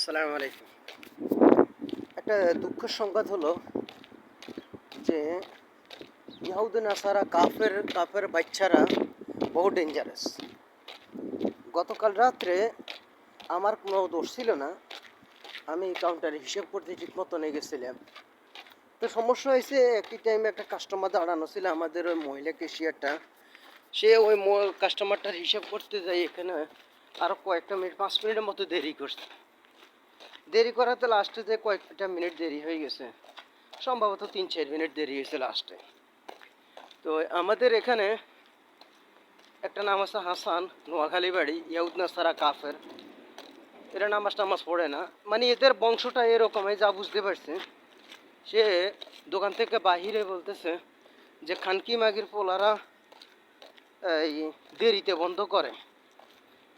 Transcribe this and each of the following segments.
আসসালামু আলাইকুম। একটা দুঃখের সংবাদ হলো যে ইহুদিন আসারা কাফের কাফের বাচ্চারা বহু ডেঞ্জারাস গতকাল রাত্রে আমার কোনো দোষ ছিল না, আমি কাউন্টারে হিসেব করতে ঠিক মতো নিয়ে গেছিলাম। তো সমস্যা হয়েছে একটি টাইমে একটা কাস্টমার দাঁড়ানো ছিল আমাদের ওই মহিলা কেশিয়ারটা সে ওই কাস্টমারটার হিসাব করতে যাই এখানে আরও কয়েকটা মিনিট, পাঁচ মিনিটের মতো দেরি করছে। দেরি করাতে লাস্টে যে কয়েকটা মিনিট দেরি হয়ে গেছে, সম্ভবত তিন চার মিনিট দেরি হয়েছে লাস্টে তো আমাদের এখানে একটা নাম আছে হাসান, নোয়াখালী বাড়ি ইয়াউদ নাসারা কাফের। এরা নামাজ টামাজ পড়ে না। মানে এদের বংশটা এরকম যা বুঝতে পারছে। সে দোকান থেকে বাহিরে বলতেছে যে খানকি মাগির পোলারা, এই দেরিতে বন্ধ করে।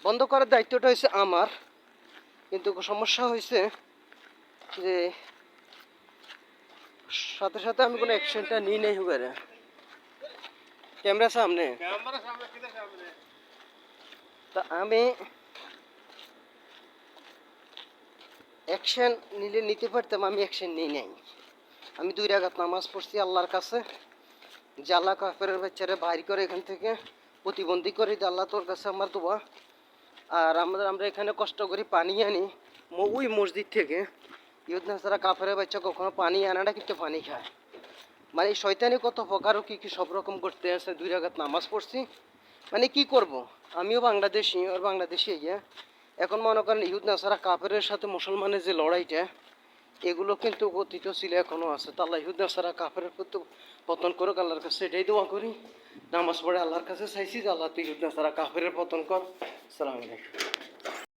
বন্ধ করার দায়িত্বটা হয়েছে আমার। কিন্তু সমস্যা হয়েছে যে সাথে সাথে আমি কোনো অ্যাকশনটা নিই নাই হুবারে ক্যামেরা সামনে। তা আমি অ্যাকশন নিলে নিতে পারতাম আমি অ্যাকশন নিই নাই। আমি দুই রাগাত নামাজ পড়ছি আল্লাহর কাছে। যে আল্লাহ কাফের বাচ্চারা বাইর করে এখান থেকে প্রতিবন্ধী করে যে আল্লাহ তোর কাছে আমার দোয়া। আর আমাদের, আমরা এখানে কষ্ট করি পানি আনি। ওই মসজিদ থেকে, ইহুদ নাসারা কাফের বাচ্চা কখনো পানি আনে না, কিন্তু পানি খায়। মানে শয়তানি কত প্রকারও কি কি সব রকম করতে আছে দুই রাগাত নামাজ পড়ছি। মানে কি করব? আমিও বাংলাদেশি আর বাংলাদেশি ইয়ে এখন মনে করেন ইহুদ নাসারা কাফেরের সাথে মুসলমানের যে লড়াইটা, এগুলো কিন্তু অতীত ছিল, এখনও আছে। তা আল্লাহ ইহুদ নাসারা কাফেরের প্রতি পতন করুক, আল্লাহর কাছে এটাই দোয়া করি। নামাজ পড়ে আল্লাহর কাছে চাইছি যে আল্লাহ তুই ইহুদ নাসারা কাফের পতন কর। সালাম আলাইকুম।